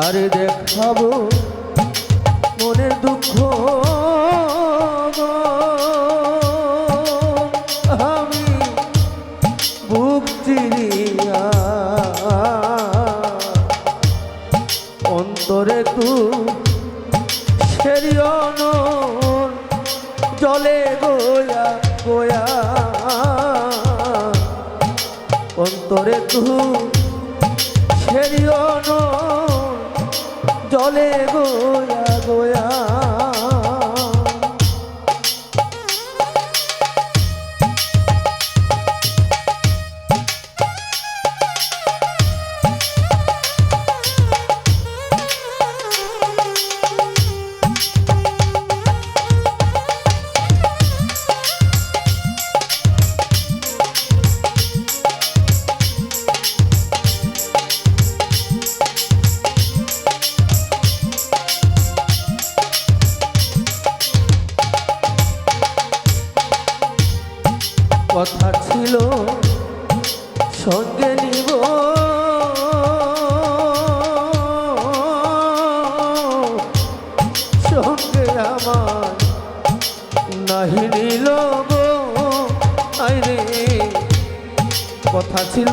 কারে দেখাবো মনের দুঃখ। আমি বুক অন্তরে তু সেরিয়ন জলে গোয়া গোয়া অন্তরে তু সেরিয়ন জলে গোয়া গোয়া কথা ছিল সঙ্গে নিব। সঙ্গে আমার নাহি নিল আইরে কথা ছিল।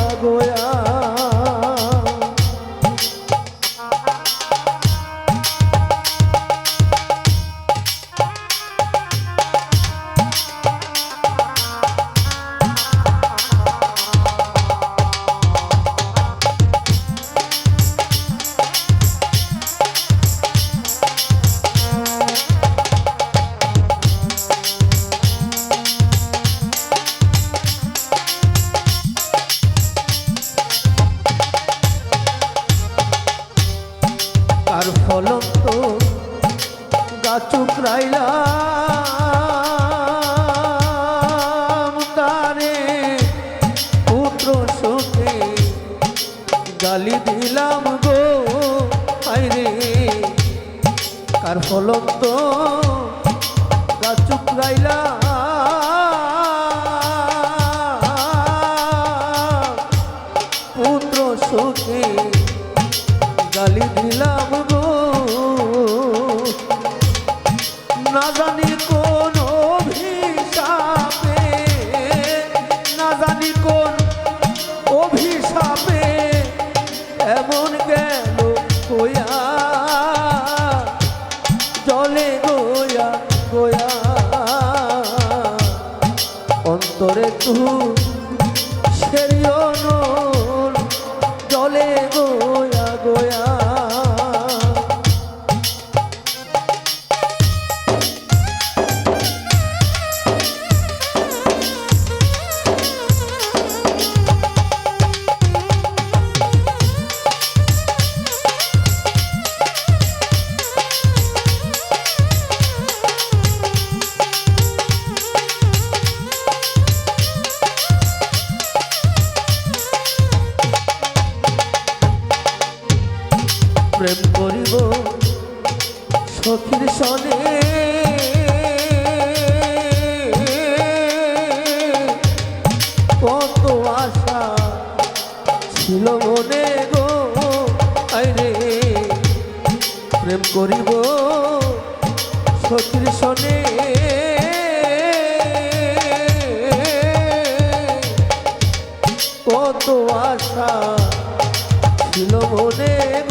গোয়া কার তো গাছুক রাইলাম পুত্র শোকে গালি দিলাম গো। না জানি কোন অভিশাপে, না জানি কোন অন্তরে তু সেরিও প্রেম করিব সখীর সনে। কত আশা ছিল মনে গো, আইরে। প্রেম করিব সখীর সনে। কত আশা ছিল মনে গো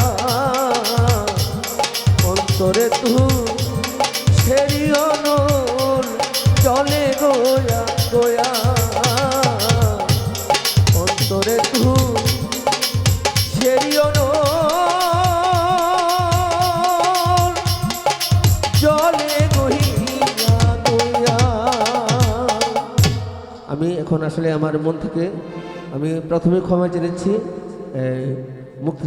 অন্তরে তু সেরি অনুর জলে গহিয়া গইয়া আমি এখন আসলে আমার মন থেকে আমি প্রথমে ক্ষমা চেয়েছি মুখ